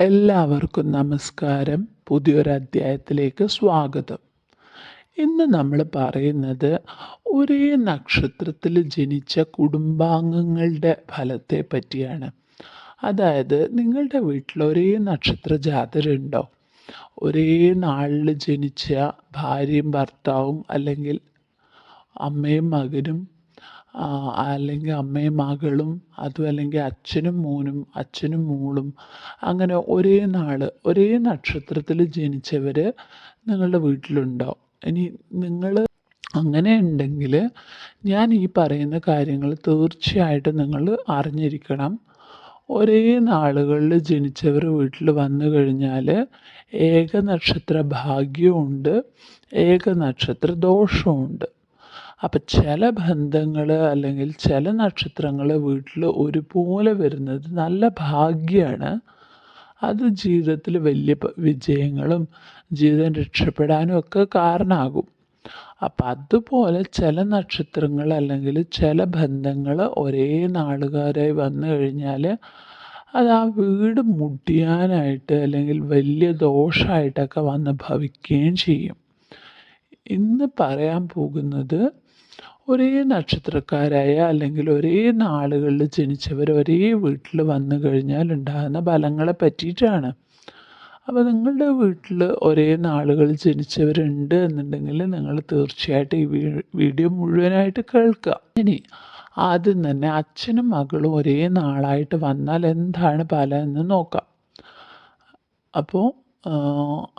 എല്ലാവർക്കും നമസ്കാരം. പുതിയൊരു അധ്യായത്തിലേക്ക് സ്വാഗതം. ഇന്ന് നമ്മൾ പറയുന്നത് ഒരേ നക്ഷത്രത്തിൽ ജനിച്ച കുടുംബാംഗങ്ങളുടെ ഫലത്തെ പറ്റിയാണ്. അതായത് നിങ്ങളുടെ വീട്ടിൽ ഒരേ നക്ഷത്ര ജാതരുണ്ടോ? ഒരേ നാളിൽ ജനിച്ച ഭാര്യയും ഭർത്താവും അല്ലെങ്കിൽ അമ്മയും മകനും അല്ലെങ്കിൽ അമ്മയും മകളും അതും അല്ലെങ്കിൽ അച്ഛനും മോനും അച്ഛനും മോളും അങ്ങനെ ഒരേ നാൾ ഒരേ നക്ഷത്രത്തിൽ ജനിച്ചവർ നിങ്ങളുടെ വീട്ടിലുണ്ടാവും. ഇനി നിങ്ങൾ അങ്ങനെ ഉണ്ടെങ്കിൽ ഞാൻ ഈ പറയുന്ന കാര്യങ്ങൾ തീർച്ചയായിട്ടും നിങ്ങൾ അറിഞ്ഞിരിക്കണം. ഒരേ നാളുകളിൽ ജനിച്ചവർ വീട്ടിൽ വന്നു കഴിഞ്ഞാൽ ഏക നക്ഷത്ര ഭാഗ്യമുണ്ട് ഏക നക്ഷത്ര ദോഷമുണ്ട് അപ്പം ചില ബന്ധങ്ങൾ അല്ലെങ്കിൽ ചില നക്ഷത്രങ്ങൾ വീട്ടിൽ ഒരുപോലെ വരുന്നത് നല്ല ഭാഗ്യമാണ് അത് ജീവിതത്തിൽ വലിയ വിജയങ്ങളും ജീവിതം രക്ഷപ്പെടാനും ഒക്കെ കാരണമാകും അപ്പം അതുപോലെ ചില നക്ഷത്രങ്ങൾ അല്ലെങ്കിൽ ചില ബന്ധങ്ങൾ ഒരേ നാളുകാരായി വന്നു കഴിഞ്ഞാൽ അത് ആ വീട് മുടിയാനായിട്ട് അല്ലെങ്കിൽ വലിയ ദോഷമായിട്ടൊക്കെ വന്ന് ഭവിക്കുകയും ചെയ്യും. ഇന്ന് പറയാൻ പോകുന്നത് ഒരേ നക്ഷത്രക്കാരായ അല്ലെങ്കിൽ ഒരേ നാളുകളിൽ ജനിച്ചവർ ഒരേ വീട്ടിൽ വന്നു കഴിഞ്ഞാൽ ഉണ്ടാകുന്ന ഫലങ്ങളെ പറ്റിയിട്ടാണ്. അപ്പോൾ നിങ്ങളുടെ വീട്ടിൽ ഒരേ നാളുകളിൽ ജനിച്ചവരുണ്ട് എന്നുണ്ടെങ്കിൽ നിങ്ങൾ തീർച്ചയായിട്ടും ഈ വീഡിയോ മുഴുവനായിട്ട് കേൾക്കുക. ഇനി ആദ്യം തന്നെ അച്ഛനും മകളും ഒരേ നാളായിട്ട് വന്നാൽ എന്താണ് ഫലം എന്ന് നോക്കാം. അപ്പോൾ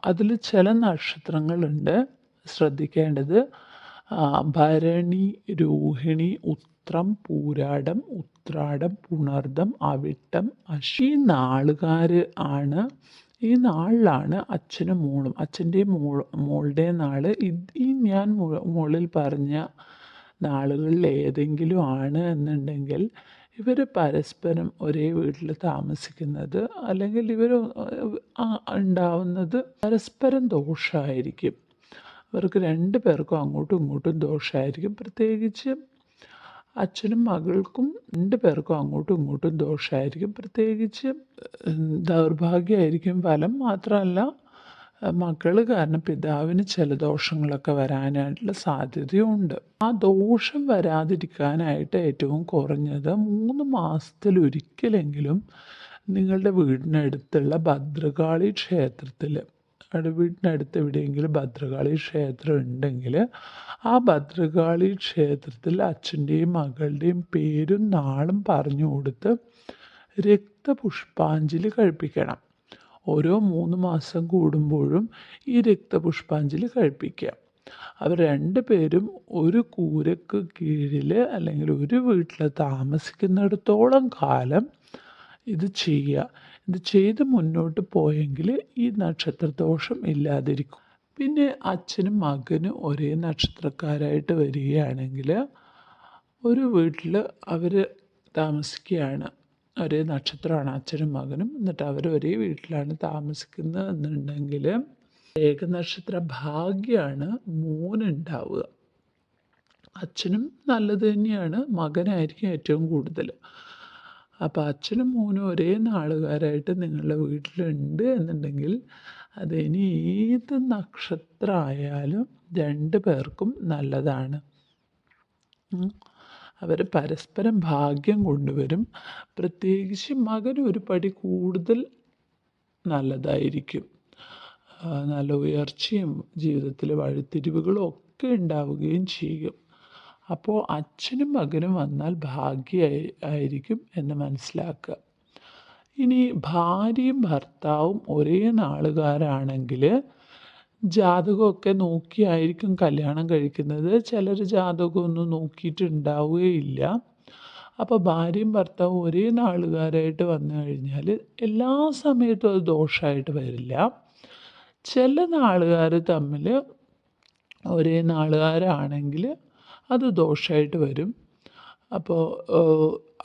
അതിൽ ചില നക്ഷത്രങ്ങളുണ്ട്. ശ്രദ്ധിക്കേണ്ടത് ഭരണി രോഹിണി ഉത്രം പൂരാടം ഉത്രാടം പുണർദം അവിട്ടം അശി ഈ നാളുകാർ ആണ്. ഈ നാളിലാണ് അച്ഛനും മോളും. അച്ഛന്റെ മോൾ മോളുടെ നാൾ. ഈ ഞാൻ മുകളിൽ പറഞ്ഞ നാളുകളിൽ ഏതെങ്കിലും ആണ് എന്നുണ്ടെങ്കിൽ ഇവർ പരസ്പരം ഒരേ വീട്ടിൽ താമസിക്കുന്നത് അല്ലെങ്കിൽ ഇവർ ഉണ്ടാവുന്നത് പരസ്പരം ദോഷമായിരിക്കും അവർക്ക് രണ്ട് പേർക്കും അങ്ങോട്ടും ഇങ്ങോട്ടും ദോഷമായിരിക്കും പ്രത്യേകിച്ച് അച്ഛനും മകൾക്കും രണ്ട് പേർക്കും അങ്ങോട്ടും ഇങ്ങോട്ടും ദോഷമായിരിക്കും പ്രത്യേകിച്ച് ദൗർഭാഗ്യമായിരിക്കും ഫലം മാത്രമല്ല മക്കൾ കാരണം പിതാവിന് ചില ദോഷങ്ങളൊക്കെ വരാനായിട്ടുള്ള സാധ്യതയുണ്ട്. ആ ദോഷം വരാതിരിക്കാനായിട്ട് ഏറ്റവും കുറഞ്ഞത് മൂന്ന് മാസത്തിലൊരിക്കലെങ്കിലും നിങ്ങളുടെ വീടിനടുത്തുള്ള ഭദ്രകാളി ക്ഷേത്രത്തിൽ അവിടെ വീടിനടുത്ത് എവിടെയെങ്കിലും ഭദ്രകാളി ക്ഷേത്രം ഉണ്ടെങ്കിൽ ആ ഭദ്രകാളി ക്ഷേത്രത്തിൽ അച്ഛന്റെയും മകളുടെയും പേരും നാളും പറഞ്ഞു കൊടുത്ത് രക്തപുഷ്പാഞ്ജലി കഴിപ്പിക്കണം. ഓരോ മൂന്ന് മാസം കൂടുമ്പോഴും ഈ രക്തപുഷ്പാഞ്ജലി കഴിപ്പിക്കുക. അവർ രണ്ട് പേരും ഒരു കൂരക്ക് കീഴിൽ അല്ലെങ്കിൽ ഒരു വീട്ടിൽ താമസിക്കുന്നിടത്തോളം കാലം ഇത് ചെയ്യുക. ഇത് ചെയ്ത് മുന്നോട്ട് പോയെങ്കിൽ ഈ നക്ഷത്രദോഷം ഇല്ലാതിരിക്കും. പിന്നെ അച്ഛനും മകനും ഒരേ നക്ഷത്രക്കാരായിട്ട് വരികയാണെങ്കിൽ ഒരു വീട്ടിൽ അവർ താമസിക്കുകയാണ്. ഒരേ നക്ഷത്രമാണ് അച്ഛനും മകനും. എന്നിട്ട് അവർ ഒരേ വീട്ടിലാണ് താമസിക്കുന്നത് എന്നുണ്ടെങ്കിൽ ഏകനക്ഷത്ര ഭാഗ്യമാണ് മൂന്നുണ്ടാവുക അച്ഛനും നല്ലത് തന്നെയാണ്. മകനായിരിക്കും ഏറ്റവും കൂടുതൽ അപ്പോൾ അച്ഛനും മോനും ഒരേ നാളുകാരായിട്ട് നിങ്ങളുടെ വീട്ടിലുണ്ട് എന്നുണ്ടെങ്കിൽ അത് ഇനി ഏത് നക്ഷത്രമായാലും രണ്ട് പേർക്കും നല്ലതാണ്. അവർ പരസ്പരം ഭാഗ്യം കൊണ്ടുവരും. പ്രത്യേകിച്ച് മകൻ ഒരു പടി കൂടുതൽ നല്ലതായിരിക്കും. നല്ല ഉയർച്ചയും ജീവിതത്തിലെ വഴിത്തിരിവുകളും ഒക്കെ ഉണ്ടാവുകയും ചെയ്യും. അപ്പോൾ അച്ഛനും മകനും വന്നാൽ ഭാഗ്യമായി ആയിരിക്കും എന്ന് മനസ്സിലാക്കുക. ഇനി ഭാര്യയും ഭർത്താവും ഒരേ നാളുകാരാണെങ്കിൽ ജാതകമൊക്കെ നോക്കിയായിരിക്കും കല്യാണം കഴിക്കുന്നത്. ചിലർ ജാതകമൊന്നും നോക്കിയിട്ടുണ്ടാവുകയില്ല. അപ്പോൾ ഭാര്യയും ഭർത്താവും ഒരേ നാളുകാരായിട്ട് വന്നു കഴിഞ്ഞാൽ എല്ലാ സമയത്തും അത് ദോഷമായിട്ട് വരില്ല. ചില നാളുകാർ തമ്മിൽ ഒരേ നാളുകാരാണെങ്കിൽ അത് ദോഷമായിട്ട് വരും. അപ്പോൾ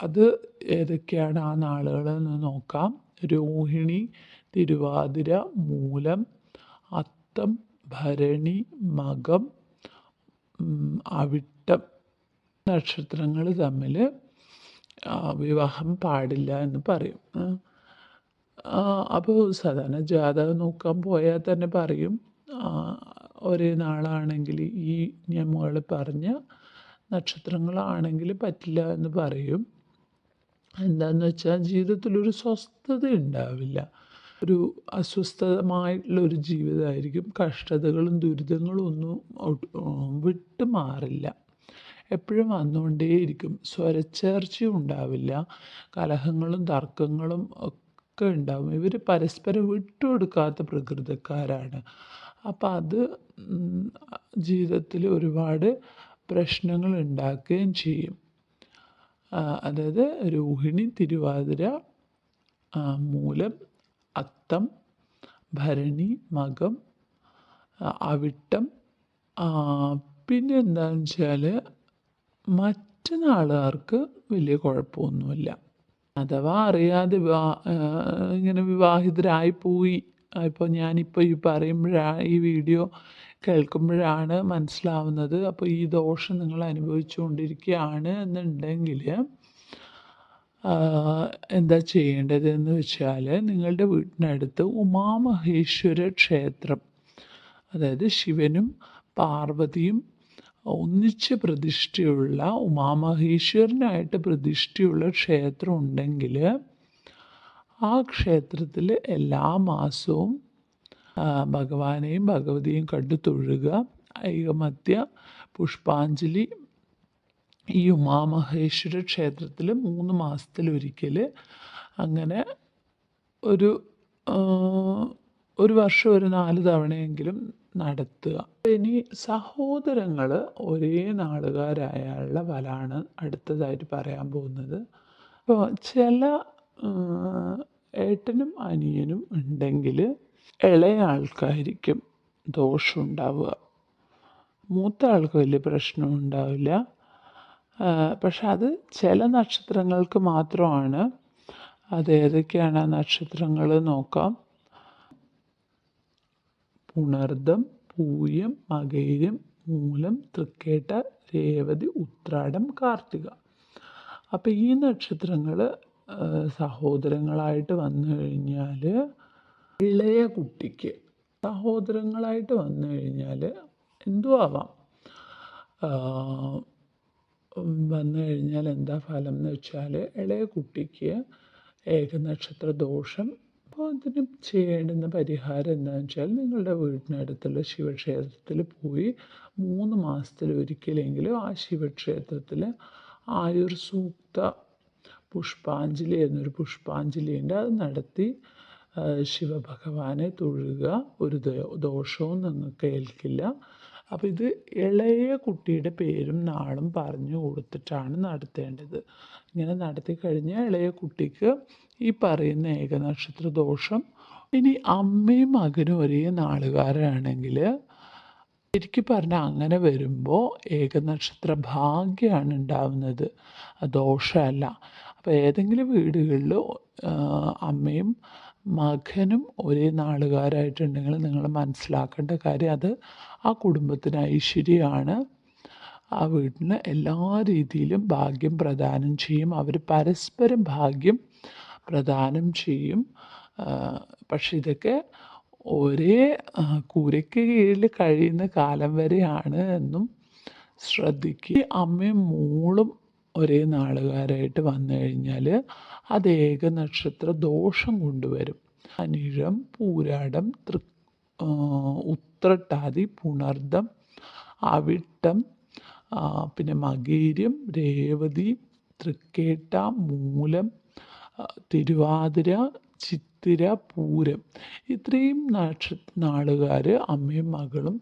അത് ഏതൊക്കെയാണ് ആ നാളുകളെന്ന് നോക്കാം. രോഹിണി തിരുവാതിര മൂലം അത്തം ഭരണി മകം അവിട്ടം നക്ഷത്രങ്ങൾ തമ്മിൽ വിവാഹം പാടില്ല എന്ന് പറയും. അപ്പോൾ സാധാരണ ജാതകം നോക്കാൻ പോയാൽ തന്നെ പറയും. ഒരേ നാളാണെങ്കിൽ ഈ ഞാൻ മുകളിൽ പറഞ്ഞ നക്ഷത്രങ്ങളാണെങ്കിൽ പറ്റില്ല എന്ന് പറയും. എന്താന്ന് വെച്ചാൽ ജീവിതത്തിൽ ഒരു സ്വസ്ഥത ഉണ്ടാവില്ല ഒരു അസ്വസ്ഥമായിട്ടുള്ളൊരു ജീവിതമായിരിക്കും. കഷ്ടതകളും ദുരിതങ്ങളും ഒന്നും വിട്ടു മാറില്ല. എപ്പോഴും വന്നുകൊണ്ടേയിരിക്കും. സ്വരച്ചേർച്ചയും ഉണ്ടാവില്ല. കലഹങ്ങളും തർക്കങ്ങളും ഒക്കെ ഉണ്ടാവും. ഇവർ പരസ്പരം വിട്ടുകൊടുക്കാത്ത പ്രകൃതക്കാരാണ്. അപ്പം അത് ജീവിതത്തിൽ ഒരുപാട് പ്രശ്നങ്ങൾ ഉണ്ടാക്കുകയും ചെയ്യും. അതായത് രോഹിണി തിരുവാതിര മൂലം അത്തം ഭരണി മകം അവിട്ടം പിന്നെ എന്താണെന്ന് വെച്ചാൽ മറ്റ് നാളുകാർക്ക് വലിയ കുഴപ്പമൊന്നുമില്ല. അഥവാ അറിയാതെ വിവാ ഇങ്ങനെ വിവാഹിതരായി പോയി ഇപ്പോൾ ഞാനിപ്പോൾ ഈ പറയുമ്പോഴാണ് ഈ വീഡിയോ കേൾക്കുമ്പോഴാണ് മനസ്സിലാവുന്നത്. അപ്പോൾ ഈ ദോഷം നിങ്ങൾ അനുഭവിച്ചുകൊണ്ടിരിക്കുകയാണ് എന്നുണ്ടെങ്കിൽ എന്താ ചെയ്യേണ്ടതെന്ന് വെച്ചാൽ നിങ്ങളുടെ വീട്ടിനടുത്ത് ഉമാമഹേശ്വര ക്ഷേത്രം അതായത് ശിവനും പാർവതിയും ഒന്നിച്ച് പ്രതിഷ്ഠയുള്ള ഉമാമഹേശ്വരനായിട്ട് പ്രതിഷ്ഠയുള്ള ക്ഷേത്രം ഉണ്ടെങ്കിൽ ആ ക്ഷേത്രത്തിൽ എല്ലാ മാസവും ഭഗവാനെയും ഭഗവതിയും കണ്ടു തൊഴുക. ഐകമത്യ പുഷ്പാഞ്ജലി. ഈ ഉമാമഹേശ്വര ക്ഷേത്രത്തിൽ മൂന്ന് മാസത്തിലൊരിക്കൽ അങ്ങനെ ഒരു ഒരു വർഷം ഒരു നാല് തവണയെങ്കിലും നടത്തുക. ഇനി സഹോദരങ്ങൾ ഒരേ നാളുകാരായുള്ള വലാണ് അടുത്തതായിട്ട് പറയാൻ പോകുന്നത്. അപ്പോൾ ചില ഏട്ടനും അനിയനും ഉണ്ടെങ്കിൽ ഇളയ ആൾക്കായിരിക്കും ദോഷം ഉണ്ടാവുക. മൂത്ത ആൾക്ക് വലിയ പ്രശ്നം ഉണ്ടാവില്ല. പക്ഷെ അത് ചില നക്ഷത്രങ്ങൾക്ക് മാത്രമാണ്. അത് ഏതൊക്കെയാണ് ആ നക്ഷത്രങ്ങൾ നോക്കാം. പുണർദം പൂയം മകയിരം മൂലം തൃക്കേട്ട രേവതി ഉത്രാടം കാർത്തിക. അപ്പം ഈ നക്ഷത്രങ്ങൾ സഹോദരങ്ങളായിട്ട് വന്നു കഴിഞ്ഞാൽ ഇളയ കുട്ടിക്ക് സഹോദരങ്ങളായിട്ട് വന്നു കഴിഞ്ഞാൽ എന്തോ ആവാം. വന്നു കഴിഞ്ഞാൽ എന്താ ഫലം എന്ന് വെച്ചാൽ ഇളയ കുട്ടിക്ക് ഏകനക്ഷത്ര ദോഷം. അപ്പോൾ അതിന് ചെയ്യേണ്ടുന്ന പരിഹാരം എന്താണെന്ന് വെച്ചാൽ നിങ്ങളുടെ വീടിനടുത്തുള്ള ശിവക്ഷേത്രത്തിൽ പോയി മൂന്ന് മാസത്തിൽ ഒരിക്കലെങ്കിലും ആ ശിവക്ഷേത്രത്തിൽ ആയുർ സൂക്ത പുഷ്പാഞ്ജലി എന്നൊരു പുഷ്പാഞ്ജലി ഉണ്ട് അത് നടത്തി ശിവഭഗവാനെ തൊഴുക. ഒരു ദോഷവും നിങ്ങൾക്ക് ഏൽക്കില്ല. അപ്പോൾ ഇത് ഇളയ കുട്ടിയുടെ പേരും നാളും പറഞ്ഞു കൊടുത്തിട്ടാണ് നടത്തേണ്ടത്. ഇങ്ങനെ നടത്തി കഴിഞ്ഞാൽ ഇളയ കുട്ടിക്ക് ഈ പറയുന്ന ഏകനക്ഷത്ര ദോഷം. ഇനി അമ്മയും മകനും ഒരേ നാളുകാരാണെങ്കിൽ ശരിക്കും പറഞ്ഞാൽ അങ്ങനെ വരുമ്പോൾ ഏകനക്ഷത്ര ഭാഗ്യമാണ് ഉണ്ടാവുന്നത്. ദോഷമല്ല. അപ്പോൾ ഏതെങ്കിലും വീടുകളിൽ അമ്മയും മകനും ഒരേ നാളുകാരായിട്ടുണ്ടെങ്കിൽ നിങ്ങൾ മനസ്സിലാക്കേണ്ട കാര്യം അത് ആ കുടുംബത്തിന് ഐശ്വര്യമാണ്. ആ വീട്ടിന് എല്ലാ രീതിയിലും ഭാഗ്യം പ്രദാനം ചെയ്യും. അവർ പരസ്പരം ഭാഗ്യം പ്രദാനം ചെയ്യും. പക്ഷെ ഇതൊക്കെ ഒരേ കൂരയ്ക്ക് കീഴിൽ കഴിയുന്ന കാലം വരെയാണ് എന്നും ശ്രദ്ധിക്കുക. അമ്മയും മോളും ഒരേ നാളുകാരായിട്ട് വന്നു കഴിഞ്ഞാൽ അത് ഏക നക്ഷത്ര ദോഷം കൊണ്ടുവരും. അനിഴം പൂരാടം തൃ ഉത്രട്ടാതി പുണർദം അവിട്ടം പിന്നെ മകീര്യം രേവതി തൃക്കേട്ട മൂലം തിരുവാതിര ചിത്തിര പൂരം. ഇത്രയും നക്ഷ നാളുകാർ അമ്മയും മകളും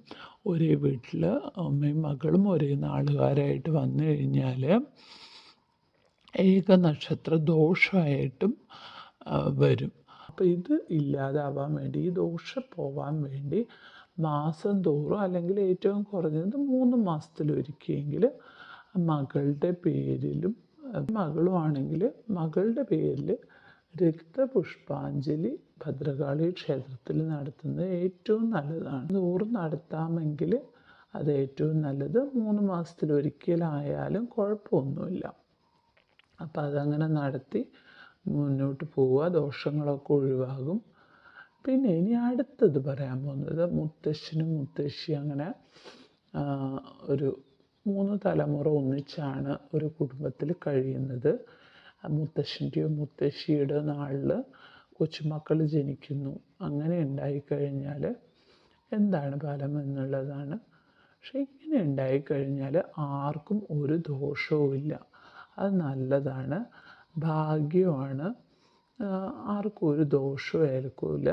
ഒരേ വീട്ടിൽ അമ്മയും മകളും ഒരേ നാളുകാരായിട്ട് വന്നു കഴിഞ്ഞാൽ ഏകനക്ഷത്ര ദോഷമായിട്ടും വരും. അപ്പോൾ ഇത് ഇല്ലാതാവാൻ വേണ്ടി ഈ ദോഷം പോവാൻ വേണ്ടി മാസം തോറും അല്ലെങ്കിൽ ഏറ്റവും കുറഞ്ഞത് മൂന്ന് മാസത്തിലൊരിക്കലെങ്കിൽ മകളുടെ പേരിലും മകളുമാണെങ്കിൽ മകളുടെ പേരിൽ രക്തപുഷ്പാഞ്ജലി ഭദ്രകാളി ക്ഷേത്രത്തിൽ നടത്തുന്നത് ഏറ്റവും നല്ലതാണ്. നൂറ് നടത്താമെങ്കിൽ അത് ഏറ്റവും നല്ലത് മൂന്ന് മാസത്തിലൊരിക്കലായാലും കുഴപ്പമൊന്നുമില്ല. അപ്പം അതങ്ങനെ നടത്തി മുന്നോട്ട് പോവുക ദോഷങ്ങളൊക്കെ ഒഴിവാകും. പിന്നെ ഇനി അടുത്തത് പറയാൻ പോകുന്നത് മുത്തശ്ശനും മുത്തശ്ശി അങ്ങനെ ഒരു മൂന്ന് തലമുറ ഒന്നിച്ചാണ് ഒരു കുടുംബത്തിൽ കഴിയുന്നത്. മുത്തശ്ശന്റെയോ മുത്തശ്ശിയുടെ നാളിൽ കൊച്ചുമക്കൾ ജനിക്കുന്നു. അങ്ങനെ ഉണ്ടായിക്കഴിഞ്ഞാൽ എന്താണ് ഫലം എന്നുള്ളതാണ്. പക്ഷെ ഇങ്ങനെ ഉണ്ടായിക്കഴിഞ്ഞാൽ ആർക്കും ഒരു ദോഷവും ഇല്ല അത് നല്ലതാണ്. ഭാഗ്യമാണ്. ആർക്കും ഒരു ദോഷവും ഏൽക്കില്ല